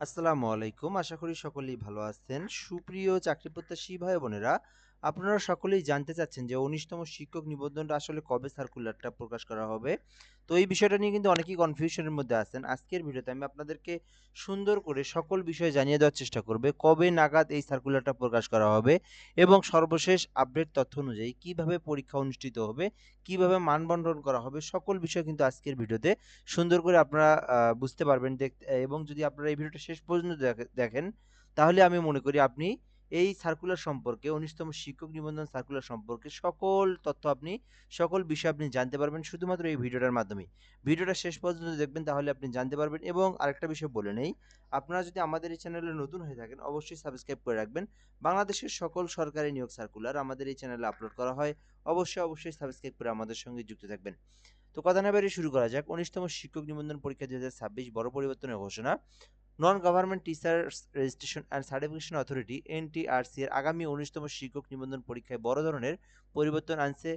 আসসালামু আলাইকুম। আশা করি সকলেই ভালো আছেন। সুপ্রিয় চাকরি প্রত্যাশী ভাই বোনেরা আপনারা সকলেই জানতে চাচ্ছেন যে উনিশতম শিক্ষক নিবন্ধনটা আসলে কবে সার্কুলারটা প্রকাশ করা হবে? তো এই বিষয়টা নিয়ে কিন্তু অনেকেই কনফিউশনের মধ্যে আছেন। আজকের ভিডিওতে আমি আপনাদেরকে সুন্দর করে সকল বিষয় জানিয়ে দেওয়ার চেষ্টা করবে, কবে নাগাদ এই সার্কুলারটা প্রকাশ করা হবে এবং সর্বশেষ আপডেট তথ্য অনুযায়ী কীভাবে পরীক্ষা অনুষ্ঠিত হবে, কীভাবে মানবন্ধন করা হবে, সকল বিষয় কিন্তু আজকের ভিডিওতে সুন্দর করে আপনারা বুঝতে পারবেন এবং যদি আপনারা এই ভিডিওটা শেষ পর্যন্ত দেখে- দেখেন, তাহলে আমি মনে করি আপনি এই সার্কুলার সম্পর্কে, উনিশতম শিক্ষক নিবন্ধন সার্কুলার সম্পর্কে সকল তথ্য আপনি, সকল বিষয় আপনি জানতে পারবেন শুধুমাত্র এই ভিডিওটার মাধ্যমে। ভিডিওটা শেষ পর্যন্ত দেখবেন, তাহলে আপনি জানতে পারবেন এবং আরেকটা বিষয় বলে নেই, আপনারা যদি আমাদের এই চ্যানেলে নতুন হয়ে থাকেন, অবশ্যই সাবস্ক্রাইব করে রাখবেন। বাংলাদেশের সকল সরকারি নিয়োগ সার্কুলার আমাদের এই চ্যানেলে আপলোড করা হয়, অবশ্যই অবশ্যই সাবস্ক্রাইব করে আমাদের সঙ্গে যুক্ত থাকবেন। তো কথা না বেরিয়ে শুরু করা যাক, উনিশতম শিক্ষক নিবন্ধন পরীক্ষা দু হাজার ছাব্বিশ বড় পরিবর্তনের ঘোষণা। Non government teachers registration and certification authority NTRC এর আগামী উনিশতম শিক্ষক নিবন্ধন পরীক্ষায় বড় ধরনের পরিবর্তন আনছে।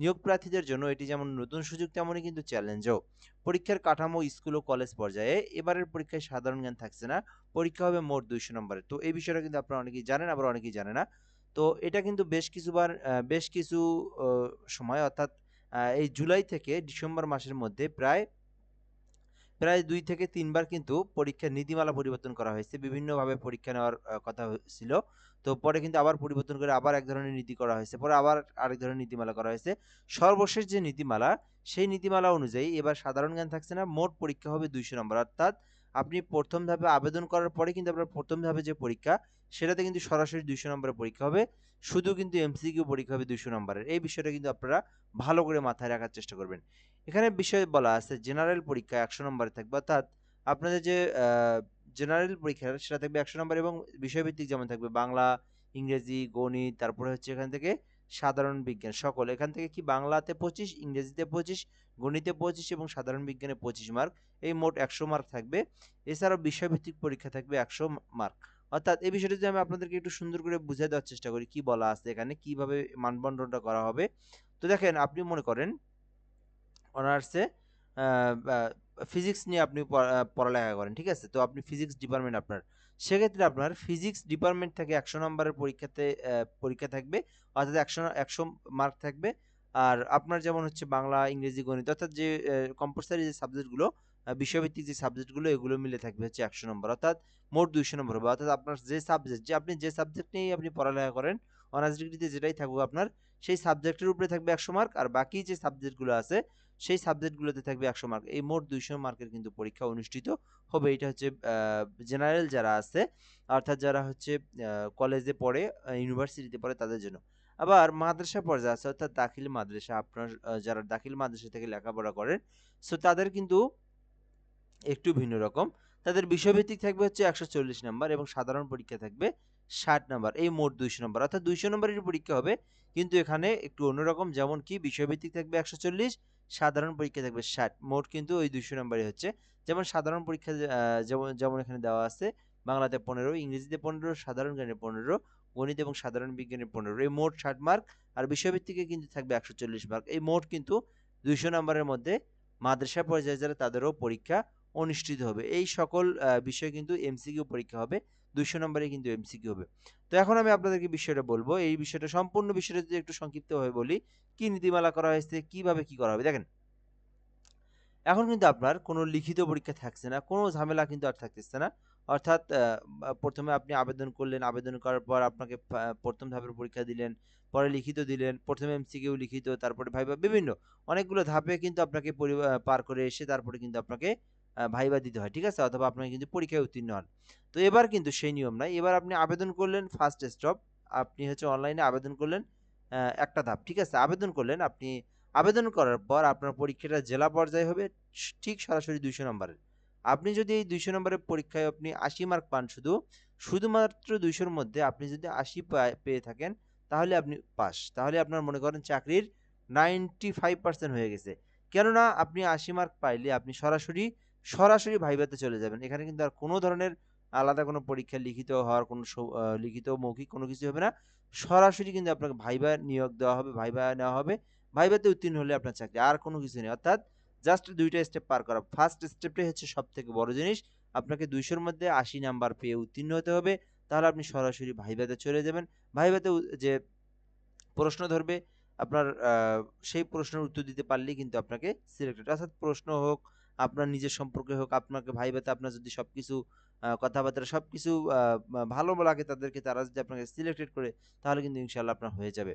নিয়োগ প্রার্থীদের জন্য এটি যেমন নতুন সুযোগ, তেমনই কিন্তু চ্যালেঞ্জও পরীক্ষার কাঠামো, স্কুল ও কলেজ পর্যায়ে এবারের পরীক্ষায় সাধারণ জ্ঞান থাকছে না। পরীক্ষা হবে মোট দুইশো নম্বরের তো এই বিষয়টা কিন্তু আপনারা অনেকেই জানেন, আবার অনেকেই জানে না। তো এটা কিন্তু বেশ কিছুবার বেশ কিছু সময়, অর্থাৎ এই জুলাই থেকে ডিসেম্বর মাসের মধ্যে প্রায় প্রায় দুই থেকে তিনবার কিন্তু পরীক্ষার নীতিমালা পরিবর্তন করা হয়েছে। বিভিন্নভাবে পরীক্ষা নেওয়ার কথা ছিল তো পরে কিন্তু আবার পরিবর্তন করে আবার এক ধরনের নীতি করা হয়েছে। পরে আবার আরেক ধরনের নীতিমালা করা হয়েছে। সর্বশেষ যে নীতিমালা, সেই নীতিমালা অনুযায়ী এবার সাধারণ জ্ঞান থাকছে না, মোট পরীক্ষা হবে দুইশো নম্বর। অর্থাৎ আপনি প্রথম ধাপে আবেদন করার পরে কিন্তু আপনার প্রথম ধাপে যে পরীক্ষা, সেটাতে কিন্তু সরাসরি দুইশো নম্বরের পরীক্ষা হবে। শুধু কিন্তু এমসিকিউ পরীক্ষা হবে দুইশো নম্বরের। এই বিষয়টা কিন্তু আপনারা ভালো করে মাথায় রাখার চেষ্টা করবেন। এখানে বিষয় বলা আছে জেনারেল পরীক্ষা একশো নম্বরে থাকবে। অর্থাৎ আপনাদের যে জেনারেল পরীক্ষা, সেটা থাকবে একশো নম্বর এবং বিষয়ভিত্তিক যেমন থাকবে বাংলা, ইংরেজি, গণিত, তারপরে হচ্ছে এখান থেকে সাধারণ বিজ্ঞান। সকল, এখান থেকে কি বাংলাতে পঁচিশ, ইংরেজিতে পঁচিশ, গণিতে পঁচিশ এবং সাধারণ বিজ্ঞানে পঁচিশ মার্ক এই মোট একশো মার্ক থাকবে। এছাড়াও বিষয়ভিত্তিক পরীক্ষা থাকবে একশো মার্ক অর্থাৎ এই বিষয়টি যদি আমি আপনাদেরকে একটু সুন্দর করে বুঝিয়ে দেওয়ার চেষ্টা করি, কি বলা আছে এখানে, কীভাবে মানবন্ধনটা করা হবে? তো দেখেন, আপনি মনে করেন, অনার্সে ফিজিক্স নিয়ে আপনি পড়ালেখা করেন, ঠিক আছে? তো আপনি ফিজিক্স ডিপার্টমেন্ট আপনার। সেক্ষেত্রে আপনার ফিজিক্স ডিপার্টমেন্ট থেকে একশো নম্বরের পরীক্ষাতে পরীক্ষা থাকবে। অর্থাৎ একশো একশো মার্ক থাকবে। আর আপনার যেমন হচ্ছে বাংলা, ইংরেজি, গণিত, অর্থাৎ যে কম্পালসারি যে সাবজেক্টগুলো বিষয়ভিত্তিক যে সাবজেক্টগুলো এগুলো মিলে থাকবে হচ্ছে একশো নম্বর অর্থাৎ মোট দুইশো নম্বর হবে। অর্থাৎ আপনার যে সাবজেক্ট যে আপনি যে সাবজেক্ট নিয়েই আপনি পড়ালেখা করেন অনার্স ডিগ্রিতে যেটাই থাকুক আপনার, সেই সাবজেক্টের উপরে থাকবে একশো মার্ক আর বাকি যে সাবজেক্টগুলো আছে, সেই সাবজেক্টগুলোতে থাকবে একশো মার্ক এই মোট দুইশো মার্কের কিন্তু পরীক্ষা অনুষ্ঠিত হবে। এটা হচ্ছে জেনারেল যারা আছে, অর্থাৎ যারা হচ্ছে কলেজে পড়ে ইউনিভার্সিটিতে পড়ে তাদের জন্য। আবার মাদ্রাসা পর্যায়ে আছে, অর্থাৎ দাখিল মাদ্রাসা। আপনার যারা দাখিল মাদ্রাসা থেকে লেখাপড়া করেন সো তাদের কিন্তু একটু ভিন্ন রকম। তাদের বিষয়ভিত্তিক থাকবে হচ্ছে একশো চল্লিশ নাম্বার এবং সাধারণ পরীক্ষা থাকবে ষাট নাম্বার, এই মোট দুইশো নম্বর। অর্থাৎ দুইশো নম্বরের পরীক্ষা হবে, কিন্তু এখানে একটু অন্যরকম, যেমন কি বিষয়ভিত্তিক থাকবে একশো চল্লিশ, সাধারণ পরীক্ষা থাকবে ষাট। মোট কিন্তু ওই দুইশো নম্বরই হচ্ছে। যেমন সাধারণ পরীক্ষা যেমন যেমন এখানে দেওয়া আছে, বাংলাতে পনেরো, ইংরেজিতে পনেরো, সাধারণ জ্ঞানে পনেরো, গণিত এবং সাধারণ বিজ্ঞানে পনেরো। এই মোট ষাট মার্ক, আর বিষয়ভিত্তিকে কিন্তু থাকবে একশো চল্লিশ মার্ক। এই মোট কিন্তু দুইশো নম্বরের মধ্যে মাদ্রাসা পর্যায়ে যারা তাদেরও পরীক্ষা অনুষ্ঠিত হবে। এই সকল বিষয় কিন্তু এমসিকিউ পরীক্ষা হবে। দুইশো নম্বরে কিন্তু এমসিকিউ হবে। তো এখন আমি আপনাদেরকে বিষয়টা বলব। এই বিষয়টা, সম্পূর্ণ বিষয়টা যদি একটু সংক্ষিপ্তভাবে বলি, কি নীতিমালা করা হয়েছে, কীভাবে কি করা হবে? দেখেন, এখন কিন্তু আপনার কোনো লিখিত পরীক্ষা থাকছে না, কোনো ঝামেলা কিন্তু আর থাকতেছে না। অর্থাৎ প্রথমে আপনি আবেদন করলেন, আবেদন করার পর আপনাকে প্রথম ধাপের পরীক্ষা দিলেন, পরে লিখিত দিলেন, প্রথমে এমসিকিউ লিখিত, তারপরে ভাইবা, বিভিন্ন, অনেকগুলো ধাপে কিন্তু আপনাকে পরি- পার করে এসে তারপরে কিন্তু আপনাকে ভাইবা দিতে হয়, ঠিক আছে? অথবা আপনাকে কিন্তু পরীক্ষায় উত্তীর্ণ হন। তো এবার কিন্তু সেই নিয়ম নাই। এবার আপনি আবেদন করলেন ফার্স্ট স্টপ আপনি হচ্ছে অনলাইনে আবেদন করলেন একটা ধাপ, ঠিক আছে? আবেদন করলেন, আপনি আবেদন করার পর আপনার পরীক্ষাটা জেলা পর্যায়ে হবে ঠিক সরাসরি দুইশো নম্বরের। আপনি যদি এই দুইশো নম্বরের পরীক্ষায় আপনি আশি মার্ক পান শুধু, শুধুমাত্র দুইশোর মধ্যে আপনি যদি আশি পেয়ে থাকেন, তাহলে আপনি পাস। তাহলে আপনার মনে করেন চাকরির নাইনটি ফাইভ পার্সেন্ট হয়ে গেছে। কেননা আপনি আশি মার্ক পাইলে আপনি সরাসরি সরাসরি ভাইভাতে চলে যাবেন। এখানে কিন্তু আর কোনো ধরনের আলাদা কোনো পরীক্ষা লিখিত হওয়ার কোনো লিখিত মৌখিক কোনো কিছু হবে না। সরাসরি কিন্তু আপনাকে ভাইবা নিয়োগ দেওয়া হবে, ভাইবা নেওয়া হবে। ভাইভাতে উত্তীর্ণ হলে আপনার চাকরি আর কোনো কিছু নেই। অর্থাৎ জাস্ট দুইটা স্টেপ পার করা। ফার্স্ট স্টেপটাই হচ্ছে সব থেকে বড় জিনিস। আপনাকে দুইশোর মধ্যে আশি নাম্বার পেয়ে উত্তীর্ণ হতে হবে। তাহলে আপনি সরাসরি ভাইভাতে চলে যাবেন। ভাইভাতে যে প্রশ্ন ধরবে, আপনার সেই প্রশ্নের উত্তর দিতে পারলেই কিন্তু আপনাকে সিলেক্টেড অর্থাৎ প্রশ্ন হোক আপনার নিজের সম্পর্কে হোক, আপনাকে ভাই ভাতে আপনার যদি সব কিছু কথাবার্তা সব কিছু ভালো লাগে তাদেরকে, তারা যদি আপনাকে সিলেক্টেড করে, তাহলে কিন্তু ইনশাল্লাহ আপনার হয়ে যাবে।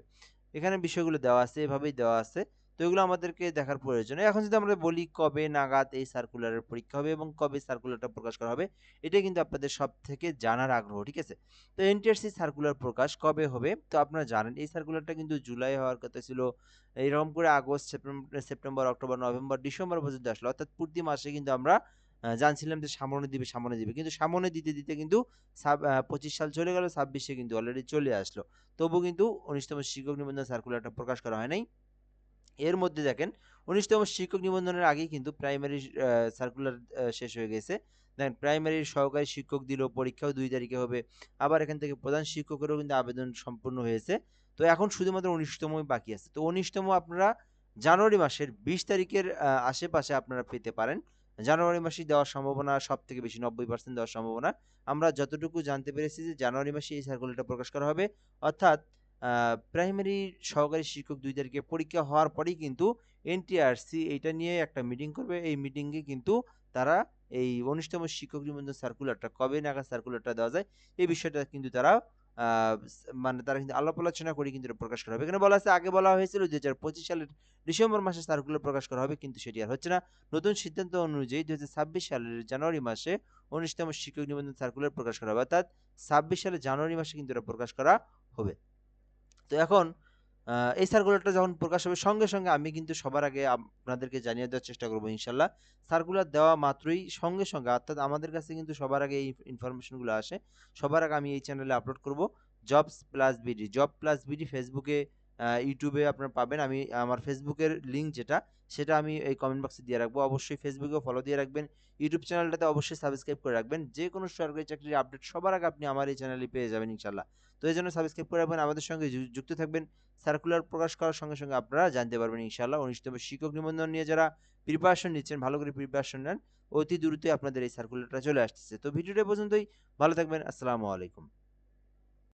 এখানে বিষয়গুলো দেওয়া আছে, এভাবেই দেওয়া আছে। তো এগুলো আমাদেরকে দেখার প্রয়োজন এখন যদি আমরা বলি কবে নাগাদ এই সার্কুলারের পরীক্ষা হবে এবং কবে সার্কুলারটা প্রকাশ করা হবে এটা কিন্তু আপনাদের সব থেকে জানার আগ্রহ, ঠিক আছে? তো এনটিআরসি সার্কুলার প্রকাশ কবে হবে? তো আপনারা জানেন, এই সার্কুলারটা কিন্তু জুলাই হওয়ার কথা ছিল। এইরকম করে August September, October, November, December পর্যন্ত আসলো। অর্থাৎ প্রতি মাসে কিন্তু আমরা জানছিলাম যে সামনে দিবে সামনে দিবে। কিন্তু সামনে দিতে দিতে কিন্তু পঁচিশ সাল চলে গেল, ছাব্বিশে কিন্তু অলরেডি চলে আসলো। তবু কিন্তু উনিশতম শিক্ষক নিবন্ধন সার্কুলারটা প্রকাশ করা হয় নাই। এর মধ্যে দেখেন, উনিশতম শিক্ষক নিবন্ধনের আগেই কিন্তু প্রাইমারি সার্কুলার শেষ হয়ে গেছে। দেখেন প্রাইমারির সহকারী শিক্ষক দিল, পরীক্ষাও দুই তারিখে হবে। আবার এখান থেকে প্রধান শিক্ষকেরও কিন্তু আবেদন সম্পূর্ণ হয়েছে। তো এখন শুধুমাত্র উনিশতমই বাকি আছে। তো উনিশতম আপনারা জানুয়ারি মাসের বিশ তারিখের আশেপাশে আপনারা পেতে পারেন। জানুয়ারি মাসে দেওয়ার সম্ভাবনা সব থেকে বেশি, নব্বই পার্সেন্ট দেওয়ার সম্ভাবনা। আমরা যতটুকু জানতে পেরেছি যে জানুয়ারি মাসে এই সার্কুলারটা প্রকাশ করা হবে। অর্থাৎ প্রাইমারি সহকারী শিক্ষক দুই তারিখে পরীক্ষা হওয়ার পরেই কিন্তু এনটিআরসি এইটা নিয়ে একটা মিটিং করবে। এই মিটিংয়ে কিন্তু তারা এই উনিশতম শিক্ষক নিবন্ধন সার্কুলারটা কবে নাগাদ সার্কুলারটা দেওয়া যায়, এই বিষয়টা কিন্তু তারা মানে তারা কিন্তু আলাপ আলোচনা করে কিন্তু প্রকাশ করা হবে। এখানে বলা আছে, আগে বলা হয়েছিল দুই হাজার পঁচিশ সালের ডিসেম্বর মাসে সার্কুলার প্রকাশ করা হবে, কিন্তু সেটি আর হচ্ছে না। নতুন সিদ্ধান্ত অনুযায়ী দু হাজার ছাব্বিশ সালের জানুয়ারি মাসে উনিশতম শিক্ষক নিবন্ধন সার্কুলার প্রকাশ করা হবে। অর্থাৎ ছাব্বিশ সালের জানুয়ারি মাসে কিন্তু এটা প্রকাশ করা হবে। তো এখন এই সার্কুলারটা যখন প্রকাশ হবে, সঙ্গে সঙ্গে আমি কিন্তু সবার আগে আপনাদেরকে জানিয়ে দেওয়ার চেষ্টা করব ইনশাল্লাহ। সার্কুলার দেওয়া মাত্রই সঙ্গে সঙ্গে, অর্থাৎ আমাদের কাছে কিন্তু সবার আগে এই ইনফরমেশনগুলো আসে। সবার আগে আমি এই চ্যানেলে আপলোড করব। Jobs plus BD job plus BD ফেসবুকে ইউটিউবে আপনারা পাবেন। আমি আমার ফেসবুকের লিঙ্ক যেটা, সেটা আমি এই কমেন্ট বক্সে দিয়ে রাখব। অবশ্যই ফেসবুকেও ফলো দিয়ে রাখবেন। ইউটিউব চ্যানেলটাতে অবশ্যই সাবস্ক্রাইব করে রাখবেন। যে কোনো সরকারি চাকরির আপডেট সবার আগে আপনি আমার এই চ্যানেলে পেয়ে যাবেন ইনশাল্লাহ তো এই জন্য সাবস্ক্রাইব করে রাখবেন, আমাদের সঙ্গে যুক্ত থাকবেন। সার্কুলার প্রকাশ করার সঙ্গে সঙ্গে আপনারা জানতে পারবেন ইনশাল্লাহ উনিশতম শিক্ষক নিবন্ধন নিয়ে যারা প্রিপারেশন নিচ্ছেন, ভালো করে প্রিপারেশন নেন, অতি দ্রুতই আপনাদের এই সার্কুলারটা চলে আসতেছে। তো ভিডিওটা পর্যন্তই। ভালো থাকবেন। আসসালামু আলাইকুম।